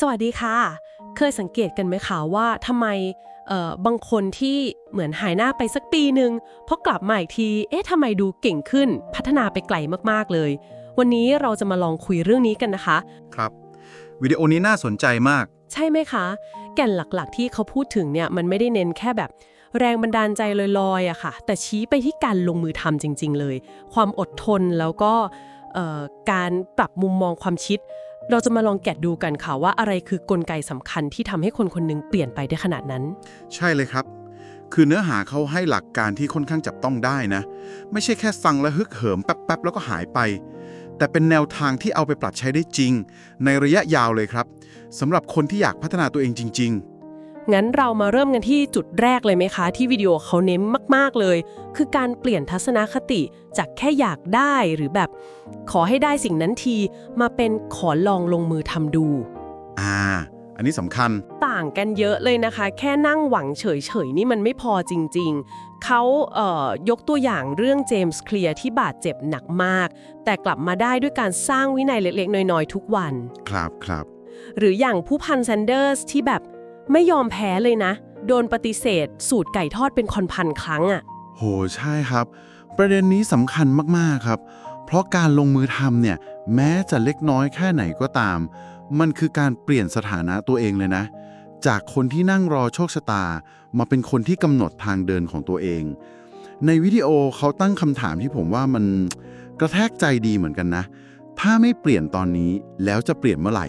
สวัสดีค่ะ เคยสังเกตกันไหมคะว่าทำไมเอ่อบางคนที่เหมือนหายหน้าไปสักปีหนึ่งพอกลับมาอีกที เอ๊ะทำไมดูเก่งขึ้น พัฒนาไปไกลมากๆเลย วันนี้เราจะมาลองคุยเรื่องนี้กันนะคะ ครับ วิดีโอนี้น่าสนใจมาก ใช่ไหมคะ แก่นหลักๆที่เขาพูดถึงเนี่ยมันไม่ได้เน้นแค่แบบแรงบันดาลใจลอยๆอะค่ะ แต่ชี้ไปที่การลงมือทำจริง ๆ เลย ความอดทนแล้วก็เอ่อการปรับมุมมองความคิด เราจะมาลองแกะดูกันค่ะว่าอะไรคือกลไกสำคัญที่ทำให้คนคนหนึงเปลี่ยนไปได้ขนาดนั้น ใช่เลยครับ คือเนื้อหาเขาให้หลักการที่ค่อนข้างจับต้องได้นะ ไม่ใช่แค่ฟังแล้วฮึกเหิมแป๊บๆ แล้วก็หายไป แต่เป็นแนวทางที่เอาไปปรับใช้ได้จริง ในระยะยาวเลยครับสำหรับคนที่อยากพัฒนาตัวเองจริง งั้นเรามาเริ่มกันที่จุดแรกเลยไหมคะ ที่วิดีโอเขาเน้นมาก ๆ เลย คือการเปลี่ยนทัศนคติจากแค่อยากได้หรือแบบ ขอให้ได้สิ่งนั้นทีมาเป็นขอลองลงมือทำดูๆอ่า อันนี้สำคัญ ต่างกันเยอะเลยนะคะ แค่นั่งหวังเฉย ๆ นี่มันไม่พอจริง ๆ เขาเอ่อยกตัวอย่างเรื่องเจมส์เคลียร์ที่บาดเจ็บหนักมาก แต่กลับมาได้ด้วยการสร้างวินัยเล็ก ๆ น้อย ๆ ทุกวัน ครับครับ หรืออย่างผู้พันแซนเดอร์สที่แบบ ไม่ยอมแพ้เลยนะ โดนปฏิเสธ สูตรไก่ทอดเป็นคนพันครั้งอะโห ใช่ครับ ประเด็นนี้สำคัญมากๆครับ เพราะการลงมือทำเนี่ย แม้จะเล็กน้อยแค่ไหนก็ตาม มันคือการเปลี่ยนสถานะตัวเองเลยนะ จากคนที่นั่งรอโชคชะตา มาเป็นคนที่กำหนดทางเดินของตัวเอง ในวิดีโอเขาตั้งคำถามที่ผมว่ามันกระแทกใจดีเหมือนกันนะ ถ้าไม่เปลี่ยนตอนนี้แล้วจะเปลี่ยนเมื่อไหร่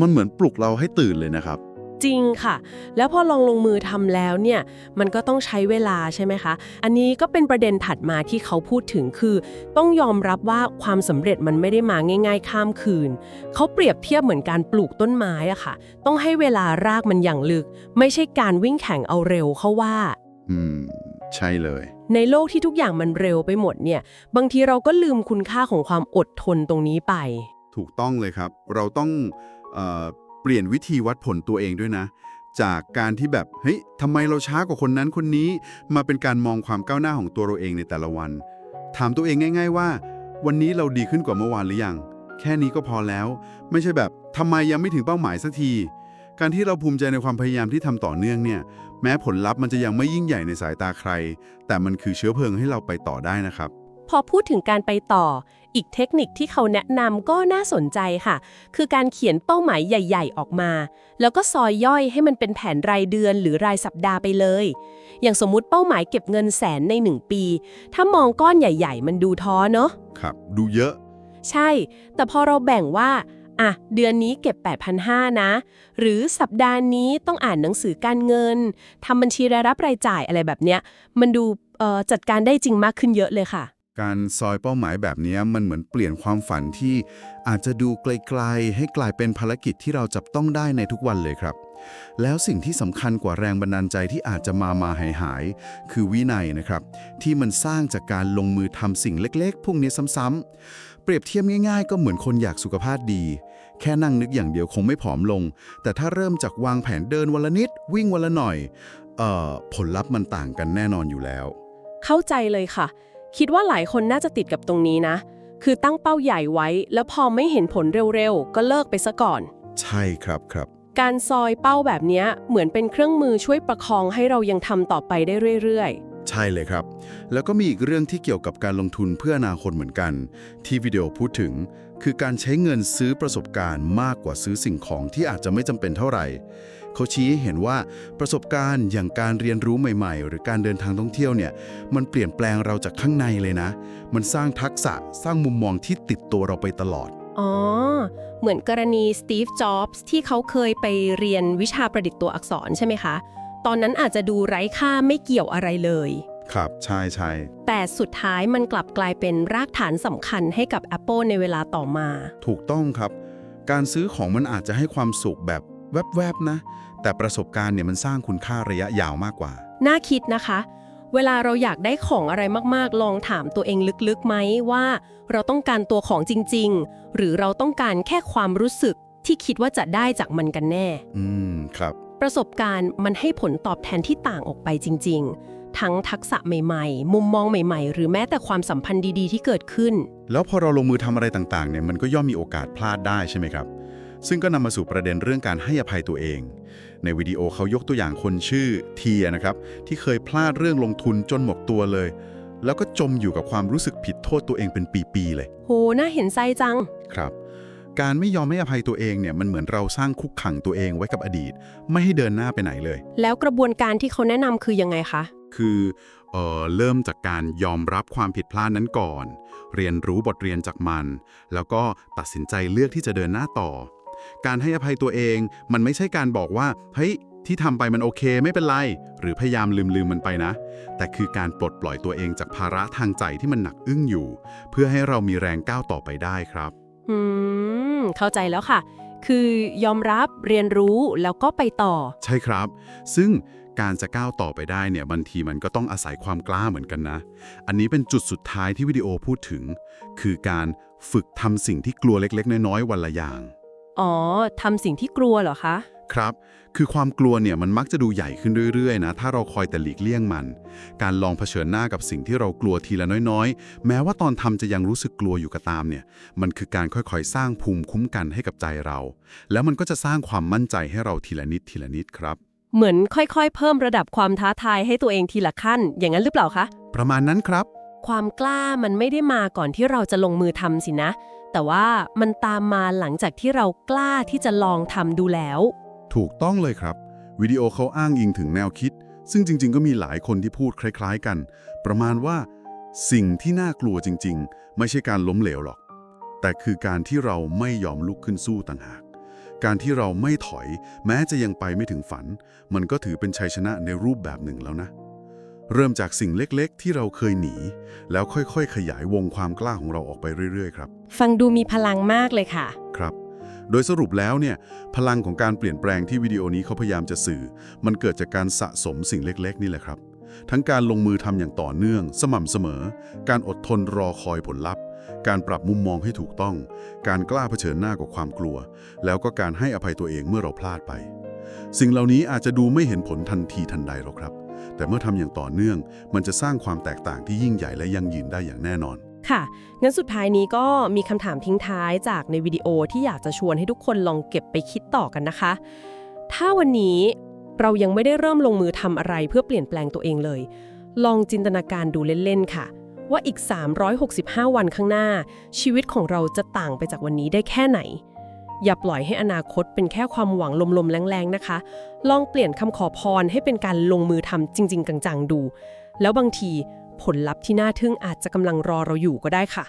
มันเหมือนปลุกเราให้ตื่นเลยนะครับ จริงค่ะ แล้วพอลองลงมือทำแล้วเนี่ย มันก็ต้องใช้เวลาใช่ไหมคะ อันนี้ก็เป็นประเด็นถัดมาที่เขาพูดถึงคือ ต้องยอมรับว่าความสำเร็จมันไม่ได้มาง่าย ๆ ข้ามคืน เขาเปรียบเทียบเหมือนการปลูกต้นไม้อะค่ะ ต้องให้เวลารากมันอย่างลึก ไม่ใช่การวิ่งแข่งเอาเร็วเขาว่า อืม ใช่เลย ในโลกที่ทุกอย่างมันเร็วไปหมดเนี่ย บางทีเราก็ลืมคุณค่าของความอดทนตรงนี้ไป ถูกต้องเลยครับ เราต้องเออ เปลี่ยนวิธีวัดผลตัวเองด้วยนะ จากการที่แบบเฮ้ยทำไมเราช้ากว่าคนนั้นคนนี้ มาเป็นการมองความก้าวหน้าของตัวเราเองในแต่ละวัน ถามตัวเองง่าย ๆ ว่า วันนี้เราดีขึ้นกว่าเมื่อวานหรือยัง แค่นี้ก็พอแล้ว ไม่ใช่แบบทำไมยังไม่ถึงเป้าหมายสักทีการที่เราภูมิใจในความพยายามที่ทำต่อเนื่องเนี่ย แม้ผลลัพธ์มันจะยังไม่ยิ่งใหญ่ในสายตาใคร แต่มันคือเชื้อเพลิงให้เราไปต่อได้นะครับ พอพูดถึงการไปต่อ อีกเทคนิคที่เขาแนะนำก็น่าสนใจค่ะ คือการเขียนเป้าหมายใหญ่ ๆ ออกมา แล้วก็ซอยย่อยให้มันเป็นแผนรายเดือนหรือรายสัปดาห์ไปเลย อย่างสมมุติเป้าหมายเก็บเงินแสนใน 1 ปี ถ้ามองก้อนใหญ่ ๆ มันดูท้อเนาะครับ ดูเยอะ ใช่ แต่พอเราแบ่งว่าอะเดือนนี้เก็บ 8,500 นะ หรือสัปดาห์นี้ต้องอ่านหนังสือการเงินทำบัญชีรายรับรายจ่ายอะไรแบบเนี้ย มันดูเอ่อจัดการได้จริงมากขึ้นเยอะเลยค่ะ การซอยเป้าหมายแบบนี้มันเหมือนเปลี่ยนความฝันที่อาจจะดูไกลๆ ให้กลายเป็นภารกิจที่เราจับต้องได้ในทุกวันเลยครับ แล้วสิ่งที่สำคัญกว่าแรงบันดาลใจที่อาจจะมามาหายหายคือวินัยนะครับ ที่มันสร้างจากการลงมือทำสิ่งเล็กๆ พวกนี้ซ้ำๆเปรียบเทียบง่ายๆ ก็เหมือนคนอยากสุขภาพดี แค่นั่งนึกอย่างเดียวคงไม่ผอมลง แต่ถ้าเริ่มจากวางแผนเดินวันละนิด วิ่งวันละหน่อยเอ่อผลลัพธ์มันต่างกันแน่นอนอยู่แล้ว เข้าใจเลยค่ะ คิดว่าหลายคนน่าจะติดกับตรงนี้นะ คือตั้งเป้าใหญ่ไว้ แล้วพอไม่เห็นผลเร็วๆ ก็เลิกไปซะก่อน ใช่ครับครับ การซอยเป้าแบบเนี้ยเหมือนเป็นเครื่องมือช่วยประคองให้เรายังทำต่อไปได้เรื่อยใช่เลยครับ แล้วก็มีอีกเรื่องที่เกี่ยวกับการลงทุนเพื่ออนาคตเหมือนกัน ที่วิดีโอพูดถึง คือการใช้เงินซื้อประสบการณ์มากกว่าซื้อสิ่งของที่อาจจะไม่จำเป็นเท่าไหร่ เขาชี้ให้เห็นว่าประสบการณ์อย่างการเรียนรู้ใหม่ ๆ หรือการเดินทางท่องเที่ยวเนี่ย มันเปลี่ยนแปลงเราจากข้างในเลยนะ มันสร้างทักษะสร้างมุมมองที่ติดตัวเราไปตลอด อ๋อ เหมือนกรณีสตีฟ จ็อบส์ที่เขาเคยไปเรียนวิชาประดิษฐ์ตัวอักษรใช่ไหมคะ ตอนนั้นอาจจะดูไร้ค่าไม่เกี่ยวอะไรเลย ครับ ใช่ใช่แต่สุดท้ายมันกลับกลายเป็นรากฐานสำคัญให้กับ Apple ในเวลาต่อมา ถูกต้องครับ การซื้อของมันอาจจะให้ความสุขแบบแวบๆนะ แต่ประสบการณ์เนี่ยมันสร้างคุณค่าระยะยาวมากกว่า น่าคิดนะคะ เวลาเราอยากได้ของอะไรมากๆ ลองถามตัวเองลึกๆไหมว่า เราต้องการตัวของจริง ๆ หรือเราต้องการแค่ความรู้สึกที่คิดว่าจะได้จากมันกันแน่ อืมครับ ประสบการณ์มันให้ผลตอบแทนที่ต่างออกไปจริง ๆ ทั้งทักษะใหม่ๆ มุมมองใหม่ๆ หรือแม้แต่ความสัมพันธ์ดีๆ ที่เกิดขึ้น แล้วพอเราลงมือทำอะไรต่างๆเนี่ยมันก็ย่อมมีโอกาสพลาดได้ใช่ไหมครับ ซึ่งก็นำมาสู่ประเด็นเรื่องการให้อภัยตัวเอง ในวิดีโอเขายกตัวอย่างคนชื่อเทียนะครับ ที่เคยพลาดเรื่องลงทุนจนหมดตัวเลย แล้วก็จมอยู่กับความรู้สึกผิดโทษตัวเองเป็นปีๆเลยโหน่าเห็นใจจัง ครับ การไม่ยอมให้อภัยตัวเองเนี่ยมันเหมือนเราสร้างคุกขังตัวเองไว้กับอดีต ไม่ให้เดินหน้าไปไหนเลย แล้วกระบวนการที่เขาแนะนำคือยังไงคะ คือเออเริ่มจากการยอมรับความผิดพลาดนั้นก่อน เรียนรู้บทเรียนจากมัน แล้วก็ตัดสินใจเลือกที่จะเดินหน้าต่อ การให้อภัยตัวเองมันไม่ใช่การบอกว่าเฮ้ยที่ทำไปมันโอเคไม่เป็นไร หรือพยายามลืมลืมมันไปนะ แต่คือการปลดปล่อยตัวเองจากภาระทางใจที่มันหนักอึ้งอยู่ เพื่อให้เรามีแรงก้าวต่อไปได้ครับ อืม เข้าใจแล้วค่ะ คือยอมรับเรียนรู้แล้วก็ไปต่อ ใช่ครับ ซึ่งการจะก้าวต่อไปได้เนี่ยบางทีมันก็ต้องอาศัยความกล้าเหมือนกันนะ อันนี้เป็นจุดสุดท้ายที่วิดีโอพูดถึง คือการฝึกทำสิ่งที่กลัวเล็กๆ น้อยๆ วันละอย่าง อ๋อทำสิ่งที่กลัวเหรอคะครับ คือความกลัวเนี่ยมันมักจะดูใหญ่ขึ้นเรื่อยๆนะ ถ้าเราคอยแต่หลีกเลี่ยงมัน การลองเผชิญหน้ากับสิ่งที่เรากลัวทีละน้อยๆ แม้ว่าตอนทำจะยังรู้สึกกลัวอยู่ก็ตามเนี่ย มันคือการค่อยๆ สร้างภูมิคุ้มกันให้กับใจเรา แล้วมันก็จะสร้างความมั่นใจให้เราทีละนิดทีละนิดครับ เหมือนค่อยๆ เพิ่มระดับความท้าทายให้ตัวเองทีละขั้น อย่างนั้นหรือเปล่าคะ ประมาณนั้นครับ ความกล้ามันไม่ได้มาก่อนที่เราจะลงมือทำสินะ แต่ว่ามันตามมาหลังจากที่เรากล้าที่จะลองทำดูแล้ว ถูกต้องเลยครับ วิดีโอเขาอ้างอิงถึงแนวคิด ซึ่งจริง ๆ ก็มีหลายคนที่พูดคล้าย ๆ กัน ประมาณว่า สิ่งที่น่ากลัวจริง ๆ ไม่ใช่การล้มเหลวหรอก แต่คือการที่เราไม่ยอมลุกขึ้นสู้ต่างหาก การที่เราไม่ถอย แม้จะยังไปไม่ถึงฝัน มันก็ถือเป็นชัยชนะในรูปแบบหนึ่งแล้วนะ เริ่มจากสิ่งเล็กๆ ที่เราเคยหนี แล้วค่อยๆ ขยายวงความกล้าของเราออกไปเรื่อยๆ ครับ ฟังดูมีพลังมากเลยค่ะ ครับ โดยสรุปแล้วเนี่ยพลังของการเปลี่ยนแปลงที่วิดีโอนี้เขาพยายามจะสื่อ มันเกิดจากการสะสมสิ่งเล็ก ๆ นี่แหละครับ ทั้งการลงมือทำอย่างต่อเนื่อง สม่ำเสมอ การอดทนรอคอยผลลัพธ์ การปรับมุมมองให้ถูกต้อง การกล้าเผชิญหน้ากับความกลัว แล้วก็การให้อภัยตัวเองเมื่อเราพลาดไป สิ่งเหล่านี้อาจจะดูไม่เห็นผลทันทีทันใดหรอกครับ แต่เมื่อทำอย่างต่อเนื่อง มันจะสร้างความแตกต่างที่ยิ่งใหญ่และยั่งยืนได้อย่างแน่นอน ค่ะ งั้นสุดท้ายนี้ก็มีคำถามทิ้งท้ายจากในวิดีโอที่อยากจะชวนให้ทุกคนลองเก็บไปคิดต่อกันนะคะ ถ้าวันนี้เรายังไม่ได้เริ่มลงมือทำอะไรเพื่อเปลี่ยนแปลงตัวเองเลย ลองจินตนาการดูเล่นๆค่ะ ว่าอีก 365 วันข้างหน้า ชีวิตของเราจะต่างไปจากวันนี้ได้แค่ไหน อย่าปล่อยให้อนาคตเป็นแค่ความหวังลมๆแรงๆนะคะ ลองเปลี่ยนคำขอพรให้เป็นการลงมือทำจริง ๆ จังๆดู แล้วบางที ผลลัพธ์ที่น่าทึ่งอาจจะกำลังรอเราอยู่ก็ได้ค่ะ